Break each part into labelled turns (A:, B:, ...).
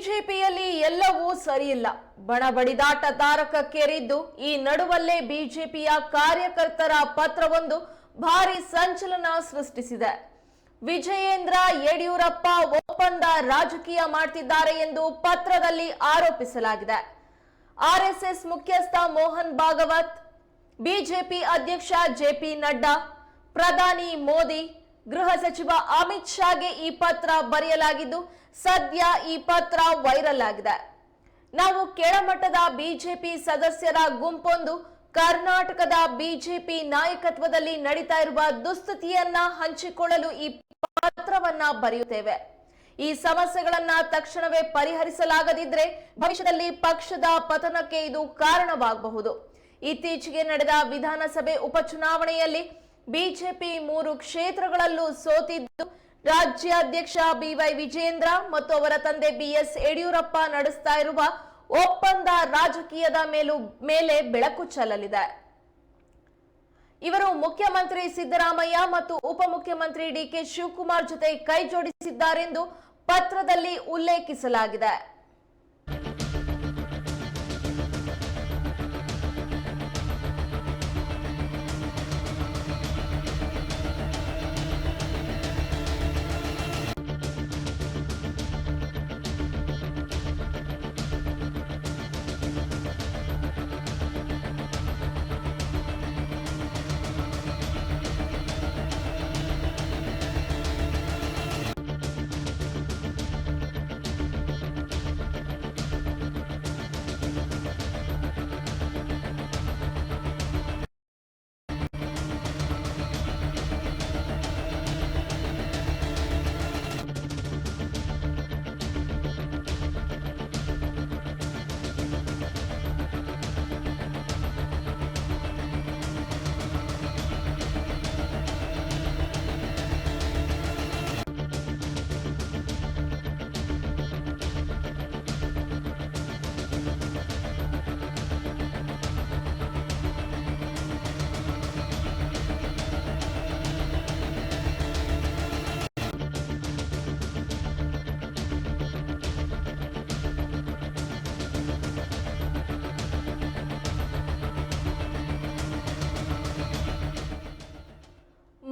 A: ಬಿಜೆಪಿಯಲ್ಲಿ ಎಲ್ಲವೂ ಸರಿಯಿಲ್ಲ. ಬಣ ಬಡಿದಾಟ ತಾರಕಕ್ಕೇರಿದ್ದು, ಈ ನಡುವಲ್ಲೇ ಬಿಜೆಪಿಯ ಕಾರ್ಯಕರ್ತರ ಪತ್ರವೊಂದು ಭಾರಿ ಸಂಚಲನ ಸೃಷ್ಟಿಸಿದೆ. ವಿಜಯೇಂದ್ರ ಯಡಿಯೂರಪ್ಪ ಒಪ್ಪಂದ ರಾಜಕೀಯ ಮಾಡ್ತಿದ್ದಾರೆ ಎಂದು ಪತ್ರದಲ್ಲಿ ಆರೋಪಿಸಲಾಗಿದೆ. ಆರ್ಎಸ್ಎಸ್ ಮುಖ್ಯಸ್ಥ ಮೋಹನ್ ಭಾಗವತ್, ಬಿಜೆಪಿ ಅಧ್ಯಕ್ಷ ಜೆಪಿ ನಡ್ಡಾ, ಪ್ರಧಾನಿ ಮೋದಿ ಗೃಹ ಸಚಿವ ಅಮಿತ್ ಶಾಗೆ ಈ ಪತ್ರ ಬರೆಯಲಾಗಿದ್ದು, ಸದ್ಯ ಈ ಪತ್ರ ವೈರಲ್ ಆಗಿದೆ. ನಾವು ಕೆಳಮಟ್ಟದ ಬಿಜೆಪಿ ಸದಸ್ಯರ ಗುಂಪೊಂದು ಕರ್ನಾಟಕದ ಬಿಜೆಪಿ ನಾಯಕತ್ವದಲ್ಲಿ ನಡೀತಾ ಇರುವ ದುಸ್ಥಿತಿಯನ್ನ ಹಂಚಿಕೊಳ್ಳಲು ಈ ಪತ್ರವನ್ನ ಬರೆಯುತ್ತೇವೆ. ಈ ಸಮಸ್ಯೆಗಳನ್ನ ತಕ್ಷಣವೇ ಪರಿಹರಿಸಲಾಗದಿದ್ರೆ ಭವಿಷ್ಯದಲ್ಲಿ ಪಕ್ಷದ ಪತನಕ್ಕೆ ಇದು ಕಾರಣವಾಗಬಹುದು. ಇತ್ತೀಚೆಗೆ ನಡೆದ ವಿಧಾನಸಭೆ ಉಪಚುನಾವಣೆಯಲ್ಲಿ ಬಿಜೆಪಿ ಮೂರು ಕ್ಷೇತ್ರಗಳಲ್ಲೂ ಸೋತಿದ್ದು. ರಾಜ್ಯಾಧ್ಯಕ್ಷ ಬಿವೈ ವಿಜೇಂದ್ರ ಮತ್ತು ಅವರ ತಂದೆ ಬಿಎಸ್ ಯಡಿಯೂರಪ್ಪ ನಡೆಸ್ತಾ ಇರುವ ಒಪ್ಪಂದ ರಾಜಕೀಯದ ಮೇಲೂ ಮೇಲೆ ಬೆಳಕು ಚೆಲ್ಲಲಿದೆ. ಇವರು ಮುಖ್ಯಮಂತ್ರಿ ಸಿದ್ದರಾಮಯ್ಯ ಮತ್ತು ಉಪಮುಖ್ಯಮಂತ್ರಿ ಡಿಕೆ ಶಿವಕುಮಾರ್ ಜೊತೆ ಕೈ ಜೋಡಿಸಿದ್ದಾರೆಂದು ಪತ್ರದಲ್ಲಿ ಉಲ್ಲೇಖಿಸಲಾಗಿದೆ.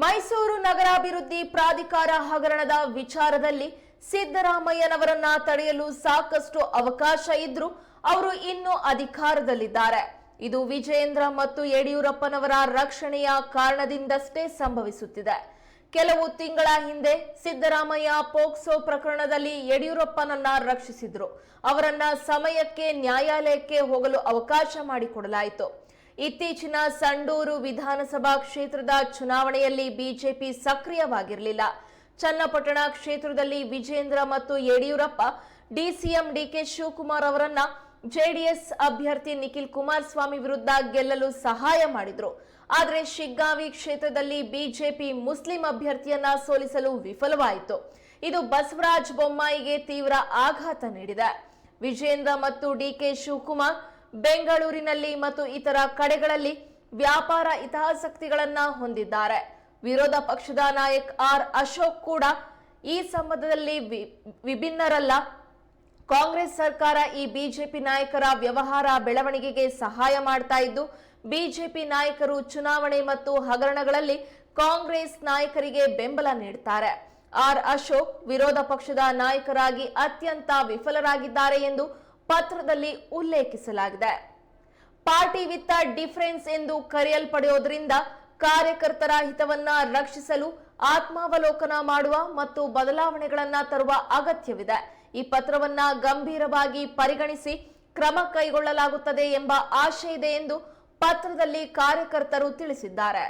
A: ಮೈಸೂರು ನಗರಾಭಿವೃದ್ಧಿ ಪ್ರಾಧಿಕಾರ ಹಗರಣದ ವಿಚಾರದಲ್ಲಿ ಸಿದ್ದರಾಮಯ್ಯನವರನ್ನ ತಡೆಯಲು ಸಾಕಷ್ಟು ಅವಕಾಶ ಇದ್ರೂ ಅವರು ಇನ್ನೂ ಅಧಿಕಾರದಲ್ಲಿದ್ದಾರೆ. ಇದು ವಿಜಯೇಂದ್ರ ಮತ್ತು ಯಡಿಯೂರಪ್ಪನವರ ರಕ್ಷಣೆಯ ಕಾರಣದಿಂದಷ್ಟೇ ಸಂಭವಿಸುತ್ತಿದೆ. ಕೆಲವು ತಿಂಗಳ ಹಿಂದೆ ಸಿದ್ದರಾಮಯ್ಯ ಪೋಕ್ಸೋ ಪ್ರಕರಣದಲ್ಲಿ ಯಡಿಯೂರಪ್ಪನನ್ನ ರಕ್ಷಿಸಿದ್ರು. ಅವರನ್ನ ಸಮಯಕ್ಕೆ ನ್ಯಾಯಾಲಯಕ್ಕೆ ಹೋಗಲು ಅವಕಾಶ ಮಾಡಿಕೊಡಲಾಯಿತು. ಇತ್ತೀಚಿನ ಸಂಡೂರು ವಿಧಾನಸಭಾ ಕ್ಷೇತ್ರದ ಚುನಾವಣೆಯಲ್ಲಿ ಬಿಜೆಪಿ ಸಕ್ರಿಯವಾಗಿರಲಿಲ್ಲ. ಚನ್ನಪಟ್ಟಣ ಕ್ಷೇತ್ರದಲ್ಲಿ ವಿಜೇಂದ್ರ ಮತ್ತು ಯಡಿಯೂರಪ್ಪ, ಡಿಸಿಎಂ ಡಿಕೆ ಶಿವಕುಮಾರ್ ಅವರನ್ನ ಜೆಡಿಎಸ್ ಅಭ್ಯರ್ಥಿ ನಿಖಿಲ್ ಕುಮಾರಸ್ವಾಮಿ ವಿರುದ್ಧ ಗೆಲ್ಲಲು ಸಹಾಯ ಮಾಡಿದ್ರು. ಆದರೆ ಶಿಗ್ಗಾವಿ ಕ್ಷೇತ್ರದಲ್ಲಿ ಬಿಜೆಪಿ ಮುಸ್ಲಿಂ ಅಭ್ಯರ್ಥಿಯನ್ನ ಸೋಲಿಸಲು ವಿಫಲವಾಯಿತು. ಇದು ಬಸವರಾಜ ಬೊಮ್ಮಾಯಿಗೆ ತೀವ್ರ ಆಘಾತ ನೀಡಿದೆ. ವಿಜೇಂದ್ರ ಮತ್ತು ಡಿಕೆ ಶಿವಕುಮಾರ್ ಬೆಂಗಳೂರಿನಲ್ಲಿ ಮತ್ತು ಇತರ ಕಡೆಗಳಲ್ಲಿ ವ್ಯಾಪಾರ ಹಿತಾಸಕ್ತಿಗಳನ್ನ ಹೊಂದಿದ್ದಾರೆ. ವಿರೋಧ ಪಕ್ಷದ ನಾಯಕ್ ಆರ್ ಅಶೋಕ್ ಕೂಡ ಈ ಸಂಬಂಧದಲ್ಲಿ ವಿಭಿನ್ನರಲ್ಲ. ಕಾಂಗ್ರೆಸ್ ಸರ್ಕಾರ ಈ ಬಿಜೆಪಿ ನಾಯಕರ ವ್ಯವಹಾರ ಬೆಳವಣಿಗೆಗೆ ಸಹಾಯ ಮಾಡ್ತಾ ಇದ್ದು, ಬಿಜೆಪಿ ನಾಯಕರು ಚುನಾವಣೆ ಮತ್ತು ಹಗರಣಗಳಲ್ಲಿ ಕಾಂಗ್ರೆಸ್ ನಾಯಕರಿಗೆ ಬೆಂಬಲ ನೀಡುತ್ತಾರೆ ಆರ್ ಅಶೋಕ್ ವಿರೋಧ ಪಕ್ಷದ ನಾಯಕರಾಗಿ ಅತ್ಯಂತ ವಿಫಲರಾಗಿದ್ದಾರೆ ಎಂದು ಪತ್ರದಲ್ಲಿ ಉಲ್ಲೇಖಿಸಲಾಗಿದೆ. ಪಾರ್ಟಿ ವಿತ್ ಡಿಫರೆನ್ಸ್ ಎಂದು ಕರೆಯಲ್ಪಡೆಯೋದ್ರಿಂದ ಕಾರ್ಯಕರ್ತರ ಹಿತವನ್ನ ರಕ್ಷಿಸಲು ಆತ್ಮಾವಲೋಕನ ಮಾಡುವ ಮತ್ತು ಬದಲಾವಣೆಗಳನ್ನ ತರುವ ಅಗತ್ಯವಿದೆ. ಈ ಪತ್ರವನ್ನ ಗಂಭೀರವಾಗಿ ಪರಿಗಣಿಸಿ ಕ್ರಮ ಕೈಗೊಳ್ಳಲಾಗುತ್ತದೆ ಎಂಬ ಆಶಯ ಇದೆ ಎಂದು ಪತ್ರದಲ್ಲಿ ಕಾರ್ಯಕರ್ತರು ತಿಳಿಸಿದ್ದಾರೆ.